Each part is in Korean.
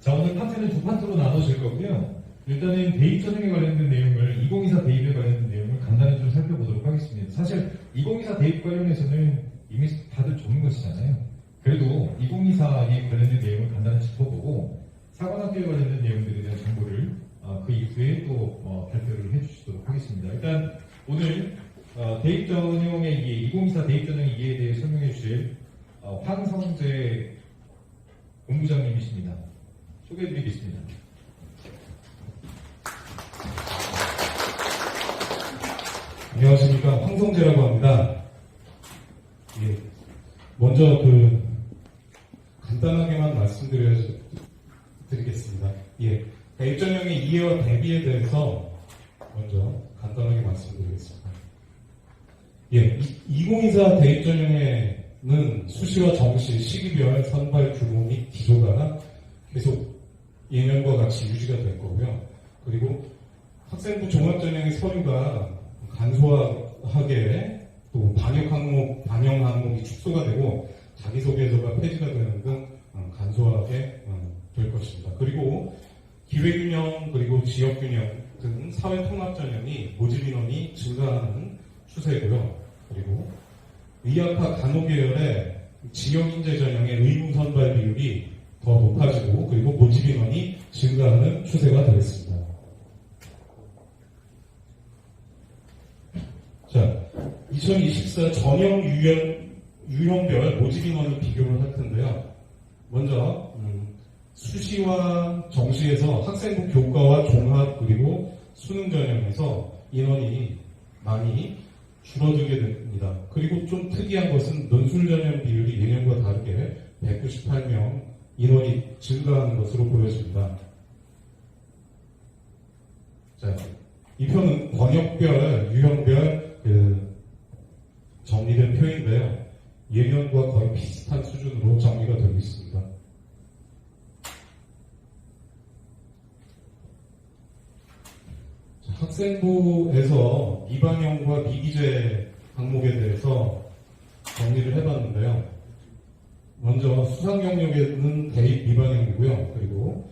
자, 오늘 파트는 두 파트로 나눠질 거고요. 일단은 대입 전형에 관련된 내용을, 2024 대입에 관련된 내용을 간단히 좀 살펴보도록 하겠습니다. 사실 2024 대입 관련해서는 이미 다들 좋은 것이잖아요. 그래도 2024에 관련된 내용을 간단히 짚어보고 사관학교에 관련된 내용들에 대한 정보를 어, 그 이후에 또 어, 발표를 해주시도록 하겠습니다. 일단 오늘 어, 대입 전형의 이해, 2024 대입 전형 이해에 대해 설명해 주실 어, 황성재 본부장님이십니다. 소개해드리겠습니다. 안녕하십니까 황성재라고 합니다. 예, 먼저 그 간단하게만 말씀드리겠습니다. 예, 일전형의 이해와 대비에 대해서 먼저 간단하게 말씀드리겠습니다. 예, 2024 대입 전형에는 수시와 정시, 시기별, 선발 규모 및 기조가 계속 예년과 같이 유지가 될 거고요. 그리고 학생부 종합전형의 서류가 간소하게 또 반역 항목, 반영 항목이 축소가 되고 자기소개서가 폐지가 되는 등 어, 간소하게 어, 될 것입니다. 그리고 기회균형 그리고 지역균형 등 사회통합전형이 모집 인원이 증가하는 추세고요. 그리고 의학과 간호계열의 지역인재 전형의 의무 선발 비율이 더 높아지고 그리고 모집 인원이 증가하는 추세가 되겠습니다. 자, 2024 전형 유형, 유형별 모집 인원을 비교를 할 텐데요. 먼저 음, 수시와 정시에서 학생부 교과와 종합 그리고 수능 전형에서 인원이 많이 줄어들게 됩니다. 그리고 좀 특이한 것은 논술 전형 비율이 예년과 다르게 198명 인원이 증가하는 것으로 보여집니다. 자, 이 표는 번역별, 유형별 그 정리된 표인데요. 예년과 거의 비슷한 수준으로 정리가 되고 있습니다. 자, 학생부에서 미반영과 미기재 항목에 대해서 정리를 해봤는데요. 먼저 수상 경력에는 대입 미반영이고요. 그리고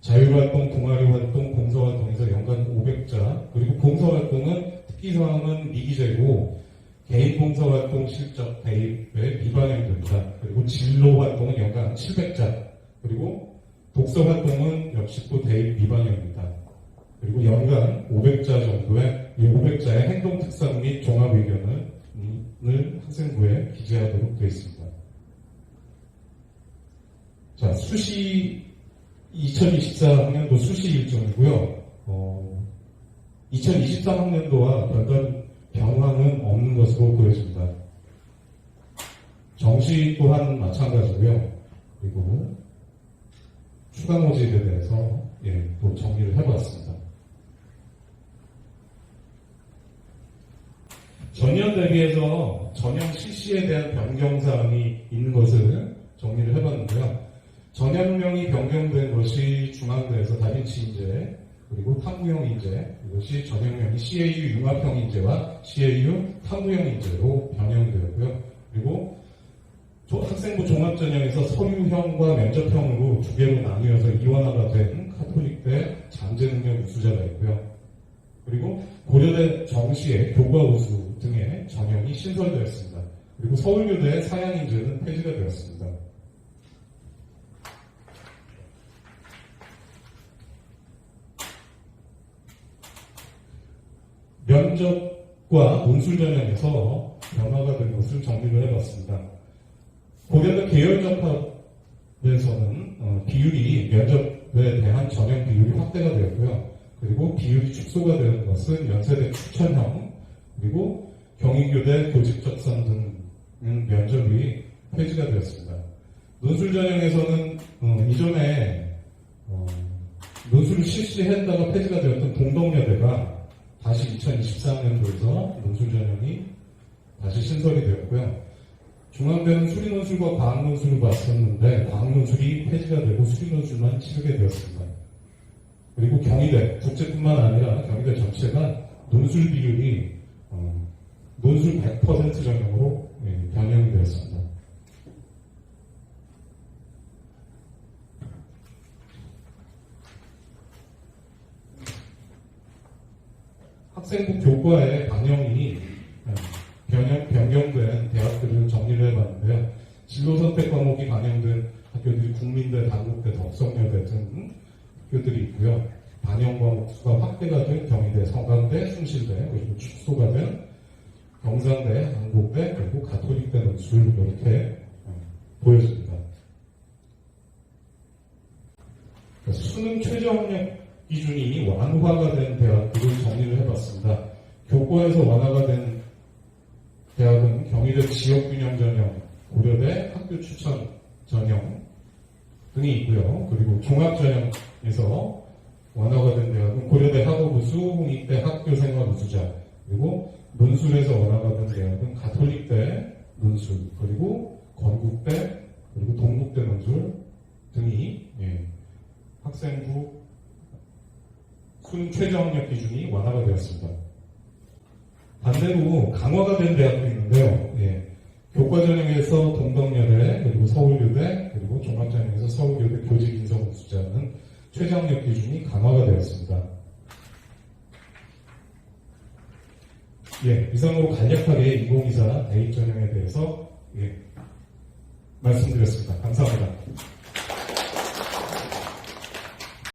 자율활동, 동아리활동, 봉사활동에서 연간 500자, 그리고 봉사활동은 특기사항은 미기재고 개인 봉사활동 실적 대입에 미반영이 됩니다. 그리고 진로활동은 연간 700자, 그리고 독서활동은 역시 또 대입 미반영입니다. 그리고 연간 500자 정도의 이 500자의 행동 특성 및 종합 의견을 학생부에 기재하도록 되어 있습니다. 자, 수시 2024학년도 수시 일정이고요. 어, 2023학년도와 별다른 변화는 없는 것으로 보여집니다. 정시 또한 마찬가지고요. 그리고 추가 모집에 대해서 예, 또 정리를 해봤습니다. 전년 대비해서 전형 실시에 대한 변경 사항이 있는 것을 정리를 해봤는데요. 전형명이 변경된 것이 중앙대에서 다빈치 인재, 그리고 탐구형 인재, 이것이 전형명이 CAU 융합형 인재와 CAU 탐구형 인재로 변형되었고요. 그리고 학생부 종합전형에서 서류형과 면접형으로 두 개로 나뉘어서 이원화가 된 카톨릭대 잠재능력 우수자가 있고요. 그리고 고려대 정시의 교과 우수 등의 전형이 신설되었습니다. 그리고 서울교대의 사양 인재는 폐지가 되었습니다. 면접과 논술 전형에서 변화가 된 것을 정리를 해봤습니다. 고려대 계열 접합에서는 어, 비율이 면접에 대한 전형 비율이 확대가 되었고요. 그리고 비율이 축소가 되는 것은 연세대 추천형 그리고 경희교대 교직 적성 등 면접이 폐지가 되었습니다. 논술 전형에서는 어, 이전에 어, 논술을 실시했다가 폐지가 되었던 동덕여대가 다시 2024년도에서 논술 전형이 다시 신설이 되었고요. 중앙대는 수리논술과 과학논술을 봤었는데 과학논술이 폐지가 되고 수리논술만 치르게 되었습니다. 그리고 경희대, 국제뿐만 아니라 경희대 전체가 논술 비율이 어, 논술 100% 전형으로 예, 변형이 되었습니다. 교과에 반영이 어, 변형, 변경된 대학들을 정리를 해봤는데요. 진로 선택 과목이 반영된 학교들이 국민대, 단국대, 덕성여대 등 학교들이 있고요. 반영 과목 수가 확대가 된 경희대, 성감대, 숭실대, 그리고 축소가 된 경상대, 한국대, 그리고 가톨릭대 논술 이렇게 어, 보여집니다. 그러니까 수능 최저학력 기준이 완화가 된 대학들을 정리를 해봤습니다. 교과에서 완화가 된 대학은 경희대 지역균형 전형, 고려대 학교 추천 전형 등이 있고요. 그리고 종합 전형에서 완화가 된 대학은 고려대 학업우수, 홍익대 학교생활우수자, 그리고 논술에서 완화가 된 대학은 가톨릭대 논술, 그리고 건국대, 그리고 동국대 논술 등이 예, 학생부 수능 최저학력 기준이 완화가 되었습니다. 반대로 강화가 된 대학도 있는데요. 예, 교과 전형에서 동덕여대 그리고 서울여대 그리고 종합전형에서 서울여대 교직 인성 우수자는 최저학력 기준이 강화가 되었습니다. 예, 이상으로 간략하게 2024 대입 전형에 대해서 예, 말씀드렸습니다. 감사합니다.